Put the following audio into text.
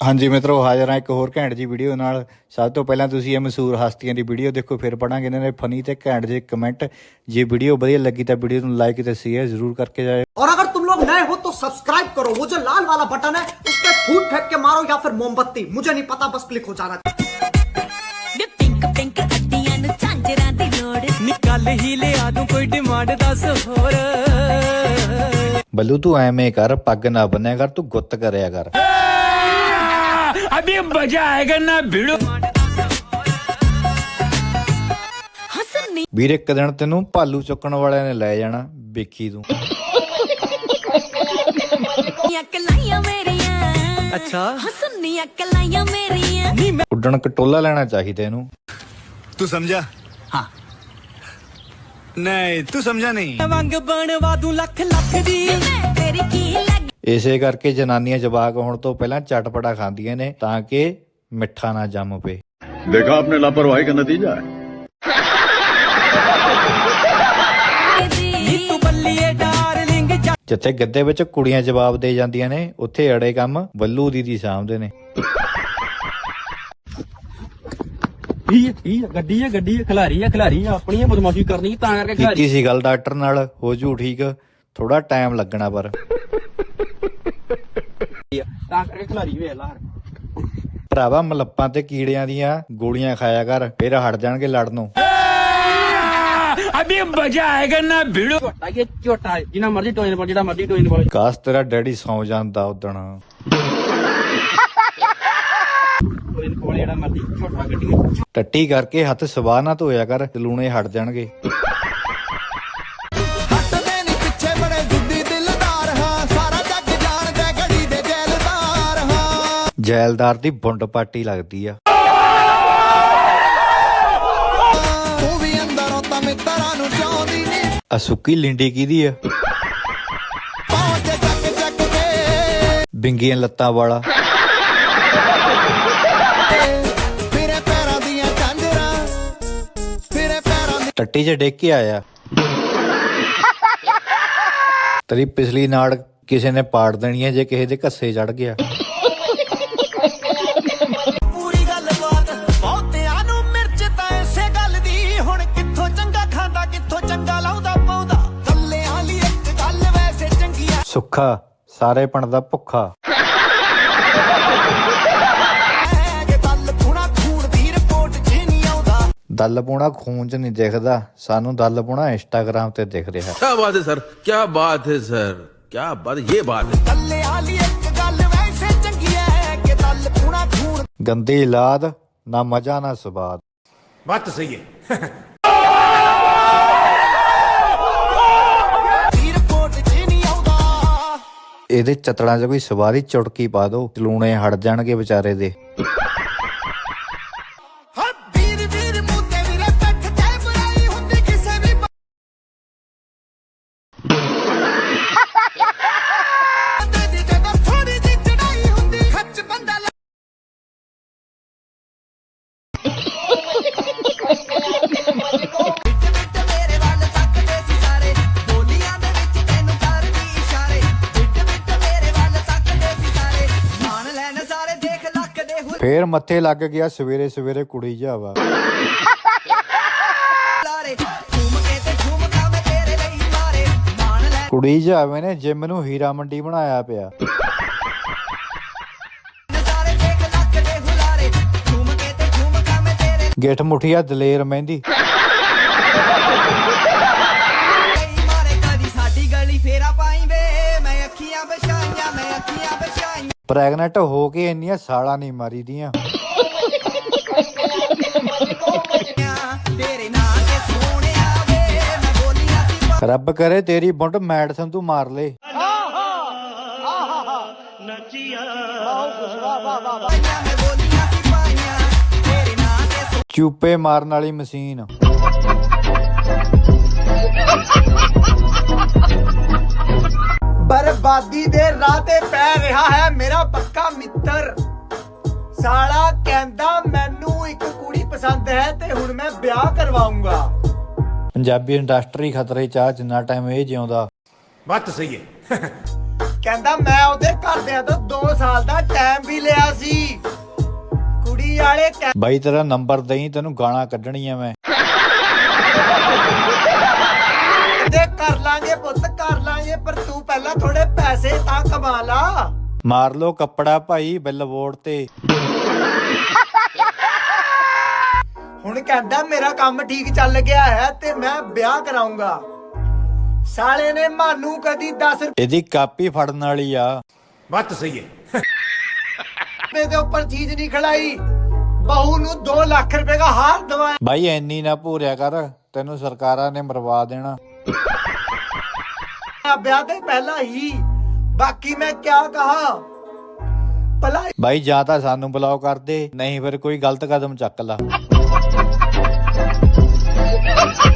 ਹਾਂਜੀ ਮਿੱਤਰੋ ਹਾਜ਼ਰ ਹਾਂ ਇੱਕ ਹੋਰ ਘੈਂਟ ਜੀ ਵੀਡੀਓ ਨਾਲ ਸਭ ਤੋਂ ਪਹਿਲਾਂ ਤੁਸੀਂ ਇਹ ਮਸ਼ਹੂਰ ਹਸਤੀਆਂ ਦੀ ਵੀਡੀਓ ਦੇਖੋ ਫਿਰ ਪੜਾਂਗੇ ਇਹਨਾਂ ਦੇ ਫਨੀ ਤੇ ਘੈਂਟ ਜੇ ਕਮੈਂਟ ਜੇ ਵੀਡੀਓ ਵਧੀਆ ਲੱਗੀ ਤਾਂ ਵੀਡੀਓ ਨੂੰ ਲਾਈਕ ਤੇ ਸ਼ੇਅਰ ਜ਼ਰੂਰ ਕਰਕੇ ਜਾਇਓ और अगर तुम लोग नए हो तो सब्सक्राइब करो वो जो लाल वाला बटन है उस पर फूट फेंक के मारो या फिर मोमबत्ती मुझे नहीं पता बस क्लिक हो जाना ਵੇ ਪਿੰਕ ਪਿੰਕ ਅੱਡੀਆਂ ਨੂੰ ਝਾਂਜਰਾਂ ਦੀ ਲੋੜ ਨੀ ਕੱਲ ਹੀ ਲਿਆ ਦੂੰ ਕੋਈ ਡਿਮਾਂਡ ਦੱਸ ਹੋਰ ਬੱਲੂ ਤੂੰ ਐਵੇਂ ਕਰ ਪੱਗ ਨਾ ਬੰਨਿਆ ਕਰ ਤੂੰ ਗੁੱਤ ਕਰਿਆ ਕਰ ਅਭੀ ਮਜ਼ਾ ਆਏਗਾ ਨਾ ਭਿੜੋ ਹਸਨੀ ਵੀਰ ਇੱਕ ਦਿਨ ਤੈਨੂੰ ਭਾਲੂ ਚੁੱਕਣ ਵਾਲਿਆਂ ਨੇ ਲੈ ਜਾਣਾ ਵੇਖੀ ਤੂੰ ਕਲਾਈਆਂ ਮੇਰੀਆਂ ਅੱਛਾ ਹਸਨੀਆਂ ਕਲਾਈਆਂ ਮੇਰੀਆਂ ਨੀ ਮੈਂ ਉੱਡਣ ਕਟੋਲਾ ਲੈਣਾ ਚਾਹੀਦਾ ਇਹਨੂੰ तू समझा हाँ नहीं तू समझा नहीं ਵਾਂਗ ਬਣਵਾ ਦੂੰ ਲੱਖ ਲੱਖ ਦੀ ਮੈਂ ਤੇਰੀ ਕੀ ਲੱਗ ਇਸੇ ਕਰਕੇ ਜਨਾਨੀਆਂ ਜਵਾਕ ਹੋਣ ਤੋਂ ਪਹਿਲਾਂ ਚਟਪਟਾ ਖਾਂਦੀਆਂ ਨੇ ਤਾਂ ਕਿ ਮਿੱਠਾ ਨਾ ਜੰਮ ਪਏ देखा आपने लापरवाही का नतीजा है ਨੀ ਤੂੰ ਬੱਲੀਏ ਡਾਰਲਿੰਗ ਜਾ ਜਿੱਥੇ ਗੱਦੇ ਵਿੱਚ ਕੁੜੀਆਂ ਜਵਾਬ ਦੇ ਜਾਂਦੀਆਂ ਨੇ ਉੱਥੇ ਅੜੇ ਕੰਮ ਬੱਲੂ ਦੀ ਦੀ ਸਾਂਭਦੇ ਨੇ ਠੀਕ ਠੀਕ ਗੱਡੀ ਹੈ ਗੱਡੀ ਹੈ ਖਿਲਾਰੀ ਹੈ ਖਿਲਾਰੀ ਹੈ ਆਪਣੀ ਹੈ ਬਦਮਾਸ਼ੀ ਕਰਨੀ ਤਾਂ ਕਰਕੇ ਖਿਲਾਰੀ ਕੀਤੀ ਸੀ ਗੱਲ ਡਾਕਟਰ ਨਾਲ ਹੋ ਜੂ ਠੀਕ ਥੋੜਾ ਟਾਈਮ ਲੱਗਣਾ ਪਰ ਹੈ ਤਾਂ ਕਰਕੇ ਖਿਲਾਰੀ ਵੇਖ ਲਾ ਭਰਾਵਾ ਮਲੱਪਾਂ ਤੇ ਕੀੜਿਆਂ ਦੀਆਂ ਗੋਲੀਆਂ ਖਾਇਆ ਕਰ ਫਿਰ ਹਟ ਜਾਣਗੇ ਲੜਨੋਂ ਅਭੀ ਮਜ਼ਾ ਆਏਗਾ ਨਾ ਭਿੜੋ। ਝੋਟਾ ਇਹ ਝੋਟਾ ਜਿੰਨਾ ਮਰਜ਼ੀ ਟੋਇਨ ਪਾ ਜਿਹੜਾ ਮਰਜ਼ੀ ਟੋਇਨ ਪਾ ਕਾਸ ਤੇਰਾ ਡੈਡੀ ਸੌ ਜਾਂਦਾ ਉਦਣ। ਟੋਇਨ ਪਾ ਜਿਹੜਾ ਮਰਜ਼ੀ ਝੋਟਾ ਗੱਡੀ ਟੱਟੀ ਕਰਕੇ ਹੱਥ ਸਵਾਹ ਨਾ ਧੋਇਆ ਕਰ ਲੂਣੇ ਹਟ ਜਾਣਗੇ। ਜੈਲਦਾਰ ਦੀ ਬੁੰਡ ਪਾਟੀ ਲੱਗਦੀ ਆ। ਤੂੰ ਵੀ ਅੰਦਰੋਂ ਤਾਂ ਮਿੱਤਰਾਂ ਨੂੰ ਚਾਹੁੰਦੀ ਨੀ। ਆ ਸੁੱਕੀ ਲਿੰਡੀ ਕਿਹਦੀ ਆ? ਪਹੁੰਚ ਚੱਕ ਚੱਕ ਕੇ। ਬਿੰਗੀਆਂ ਲੱਤਾਂ ਵਾਲਾ। ਫਿਰੇ ਪੈਰਾਂ ਦੀਆਂ ਝਾਂਜਰਾਂ ਫਿਰੇ ਪੈਰਾਂ ਦੀ ਟੱਟੀ 'ਚ ਡਿੱਗ ਕੇ ਆਇਆ। ਤੇਰੀ ਪਿਛਲੀ ਨਾੜ ਕਿਸੇ ਨੇ ਪਾੜ ਦੇਣੀ ਹੈ ਜੇ ਕਿਸੇ ਦੇ ਘੱਸੇ ਚੜ ਗਿਆ। ਸੁੱਖਾ ਸਾਰੇ ਪਿੰਡ ਦਾ ਭੁੱਖਾ। ਦਲ ਪੋਣਾ ਖੂਨ ਚ ਨਹੀਂ ਦਿਖਦਾ ਸਾਨੂੰ ਦਲ ਪੋਣਾ ਇੰਸਟਾਗ੍ਰam ਤੇ ਦਿਖ ਰਿਹਾ। ਕੀ ਬਾਤ ਹੈ ਸਰ। ਕੀ ਬਾਤ ਹੈ ਸਰ। ਕੀ ਬਾਤ ਇਹ ਬਾਤ ਹੈ। ਦੱਲੇ ਆਲੀ ਇੱਕ ਗੱਲ ਵੈਸੇ ਚੰਗੀ ਹੈ ਕਿ ਦਲ ਪੋਣਾ ਖੂਨ ਗੰਦੀ ਲਾਦ ਨਾ ਮਜ਼ਾ ਨਾ ਸਵਾਦ। ਬਾਤ ਸਹੀ ਹੈ। ਇਹਦੇ ਚਤੜਾਂ 'ਚ ਕੋਈ ਸਵਾਰੀ ਚੁਟਕੀ ਪਾ ਦੋ ਲੂਣੇ ਹਟ ਜਾਣਗੇ ਵਿਚਾਰੇ ਦੇ। ਫੇਰ ਮੱਥੇ ਲੱਗ ਗਿਆ, ਸਵੇਰੇ ਸਵੇਰੇ ਕੁੜੀ ਜਾਵਾ। ਕੁੜੀ ਜਾਵੇ ਨੇ, ਜਿਮ ਨੂੰ ਹੀਰਾ ਮੰਡੀ ਬਣਾਇਆ ਪਿਆ। ਸਾਰੇ ਗਿੱਠ ਮੁਠੀਆ ਦਲੇਰ ਮਹਿੰਦੀ। ਪ੍ਰੈਗਨੈਂਟ ਹੋ ਕੇ ਇੰਨੀਆਂ ਸਾਲਾਂ ਨਹੀਂ ਮਾਰੀ ਦੀਆਂ। ਰੱਬ ਕਰੇ ਤੇਰੀ ਬੁੰਡ ਮੈਡਸਨ ਤੂੰ ਮਾਰ ਲੇ। ਪਾਈਆਂ ਚੂਪੇ ਮਾਰਨ ਵਾਲੀ ਮਸ਼ੀਨ। ਬਰਬਾਦੀ ਦੇ ਰਾਹ ਤੇ ਪੈ ਰਿਹਾ ਹੈ ਮੇਰਾ ਪੱਕਾ ਮਿੱਤਰ। ਸਾਲਾ ਕਹਿੰਦਾ ਮੈਨੂੰ ਇੱਕ ਕੁੜੀ ਪਸੰਦ ਹੈ ਤੇ ਹੁਣ ਮੈਂ ਵਿਆਹ ਕਰਵਾਉਂਗਾ। ਪੰਜਾਬੀ ਇੰਡਸਟਰੀ ਖਤਰੇ ਚ ਆ ਜਿੰਨਾ ਟਾਈਮ ਇਹ ਜਿਉਂਦਾ। ਬੱਤ ਸਹੀ ਹੈ। ਕਹਿੰਦਾ ਮੈਂ ਉਹਦੇ ਘਰਦਿਆਂ ਤੋਂ 2 ਸਾਲ ਦਾ ਟਾਈਮ ਵੀ ਲਿਆ ਸੀ। ਕੁੜੀ ਵਾਲੇ ਬਾਈ ਤੇਰਾ ਨੰਬਰ ਦਈ ਤੈਨੂੰ ਗਾਣਾ ਕੱਢਣੀ ਆ ਮੈਂ। ਪਹਿਲਾਂ ਥੋੜੇ ਪੈਸੇ ਤਾਂ ਕਮਾ ਲਾ। ਮਾਰ ਲੋ ਕੱਪੜਾ ਭਾਈ ਬਿਲਬੋਰਡ ਤੇ। ਹੁਣ ਕਹਿੰਦਾ ਮੇਰਾ ਕੰਮ ਠੀਕ ਚੱਲ ਗਿਆ ਹੈ ਤੇ ਮੈਂ ਵਿਆਹ ਕਰਾਉਂਗਾ। ਸਾਲੇ ਨੇ ਮਾਨੂ ਕਦੀ 10 ਇਹਦੀ ਕਾਪੀ ਫੜਨ ਵਾਲੀ ਆ। ਬੱਤ ਸਹੀ ਹੈ। ਰੁਪਏ ਉੱਪਰ ਚੀਜ਼ ਨਹੀਂ ਖੜਾਈ ਬਹੂ ਨੂੰ 2 ਲੱਖ ਰੁਪਏ ਦਾ ਹਾਰ ਦਵਾਇਆ। ਭਾਈ ਐਨੀ ਨਾ ਭੂਰਿਆ ਕਰ। ਤੈਨੂੰ ਸਰਕਾਰਾਂ ਨੇ ਮਰਵਾ ਦੇਣਾ। ਵਿਆਹ ਤੇ ਪਹਿਲਾਂ ਹੀ। ਬਾਕੀ ਮੈਂ ਕਿਆ ਕਹਾ? ਭਲਾ ਬਾਈ ਜਾਂ ਤਾਂ ਸਾਨੂੰ ਬਲੌਕ ਕਰ ਦੇ ਨਹੀਂ ਫਿਰ ਕੋਈ ਗਲਤ ਕਦਮ ਚੱਕ ਲਾ।